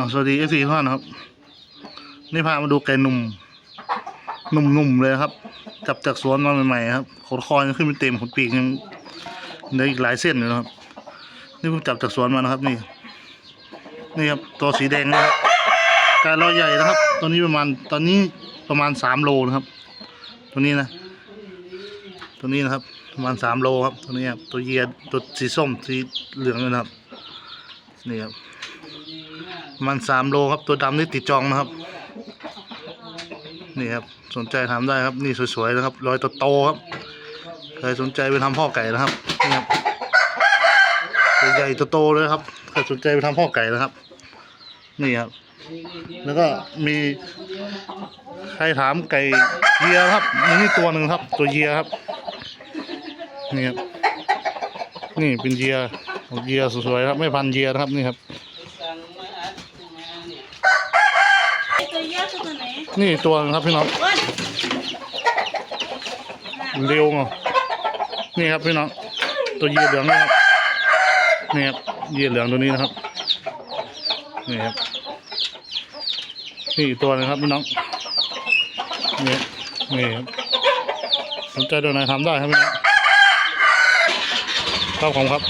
อ่าสวัสดีเอฟซีท่านครับ นี่พามาดูไก่หนุ่มหนุ่มๆเลยครับ จับจากสวนมาใหม่ๆครับขนคอยังขึ้นไม่เต็มขนปีกยังเหลืออีกหลายเส้นอยู่นะครับ นี่ผมจับจากสวนมานะครับ นี่ นี่ครับตัวสีแดงนะครับไก่เราใหญ่นะครับตัวนี้ประมาณตอนนี้ประมาณสามโลนะครับ ตัวนี้นะ ตัวนี้นะครับ ประมาณสามโลครับ ตัวนี้ครับตัวเยียตัวสีส้มสีเหลืองนะครับ นี่ครับ มันสามโลครับตัวดำนี่ติดจองนะครับ นี่ครับสนใจทำได้ครับ นี่สวยๆนะครับรอยโตๆครับใครสนใจไปทำพ่อไก่นะครับนี่ครับใหญ่โตๆเลยครับใครสนใจไปทำพ่อไก่นะครับ นี่ครับ แล้วก็มีใครถามไก่เยียครับมีนี่ตัวหนึ่งครับ ตัวเยียครับนี่ครับนี่เป็นเยียเยียสวยๆครับไม่พันเยียนะครับนี่ครับ ตัวเยอะตัวไหนนี่ตัวนึงครับพี่น้องอ้วนเร็วเนาะนี่ครับพี่น้องตัวเยียเหลืองนี่ครับนี่ครับเยียเหลืองตัวนี้นะครับนี่ครับนี่ตัวนึงครับพี่น้องนี่นี่ครับสนใจตัวไหนทำได้ครับพี่น้องครับผมครับ